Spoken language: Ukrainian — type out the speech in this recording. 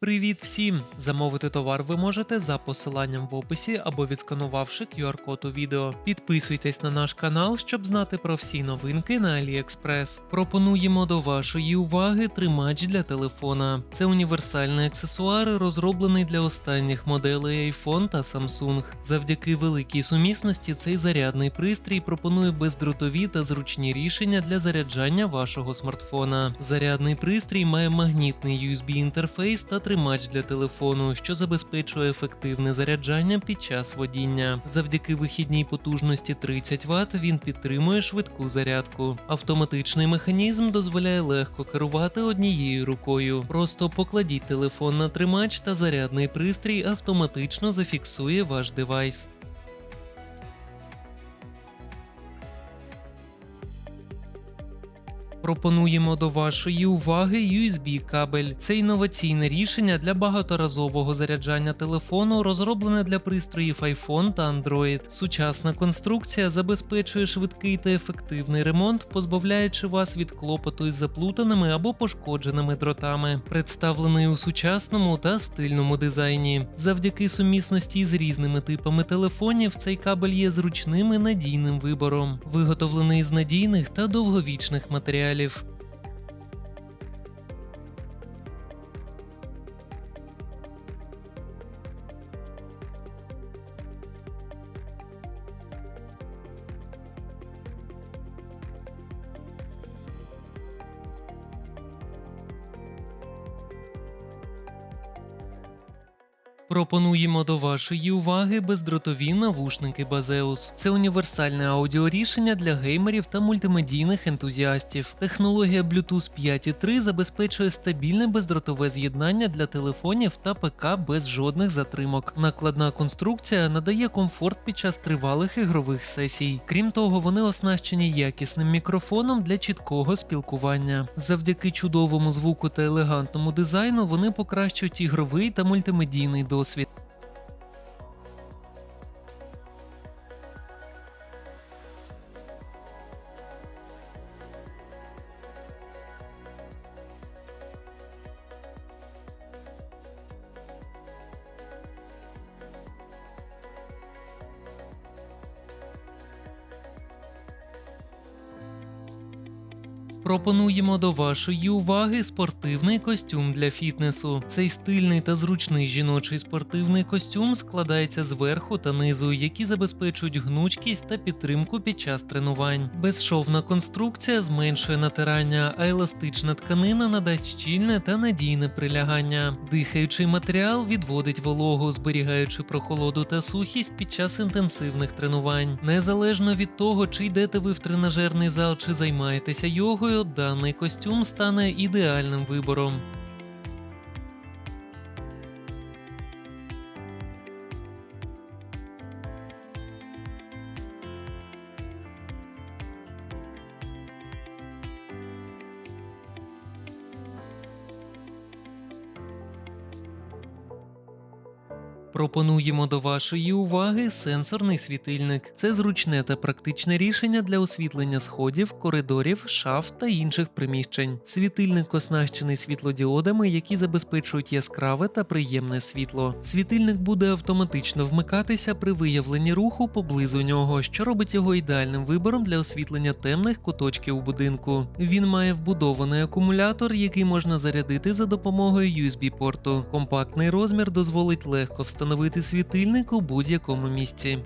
Привіт всім! Замовити товар ви можете за посиланням в описі або відсканувавши QR-код у відео. Підписуйтесь на наш канал, щоб знати про всі новинки на AliExpress. Пропонуємо до вашої уваги тримач для телефона. Це універсальний аксесуар, розроблений для останніх моделей iPhone та Samsung. Завдяки великій сумісності цей зарядний пристрій пропонує бездротові та зручні рішення для заряджання вашого смартфона. Зарядний пристрій має магнітний USB-інтерфейс та тримач для телефону, що забезпечує ефективне заряджання під час водіння. Завдяки вихідній потужності 30 Вт він підтримує швидку зарядку. Автоматичний механізм дозволяє легко керувати однією рукою. Просто покладіть телефон на тримач та зарядний пристрій автоматично зафіксує ваш девайс. Пропонуємо до вашої уваги USB-кабель. Це інноваційне рішення для багаторазового заряджання телефону, розроблене для пристроїв iPhone та Android. Сучасна конструкція забезпечує швидкий та ефективний ремонт, позбавляючи вас від клопоту із заплутаними або пошкодженими дротами, представлений у сучасному та стильному дизайні. Завдяки сумісності з різними типами телефонів, цей кабель є зручним і надійним вибором, виготовлений з надійних та довговічних матеріалів. live Пропонуємо до вашої уваги бездротові навушники Базеус. Це універсальне аудіорішення для геймерів та мультимедійних ентузіастів. Технологія Bluetooth 5.3 забезпечує стабільне бездротове з'єднання для телефонів та ПК без жодних затримок. Накладна конструкція надає комфорт під час тривалих ігрових сесій. Крім того, вони оснащені якісним мікрофоном для чіткого спілкування. Завдяки чудовому звуку та елегантному дизайну вони покращують ігровий та мультимедійний досвід. aus. Пропонуємо до вашої уваги спортивний костюм для фітнесу. Цей стильний та зручний жіночий спортивний костюм складається з верху та низу, які забезпечують гнучкість та підтримку під час тренувань. Безшовна конструкція зменшує натирання, а еластична тканина надасть щільне та надійне прилягання. Дихаючий матеріал відводить вологу, зберігаючи прохолоду та сухість під час інтенсивних тренувань. Незалежно від того, чи йдете ви в тренажерний зал, чи займаєтеся йогою, даний костюм стане ідеальним вибором. Пропонуємо до вашої уваги сенсорний світильник. Це зручне та практичне рішення для освітлення сходів, коридорів, шаф та інших приміщень. Світильник оснащений світлодіодами, які забезпечують яскраве та приємне світло. Світильник буде автоматично вмикатися при виявленні руху поблизу нього, що робить його ідеальним вибором для освітлення темних куточків будинку. Він має вбудований акумулятор, який можна зарядити за допомогою USB-порту. Компактний розмір дозволить легко встановити світильник у будь-якому місці.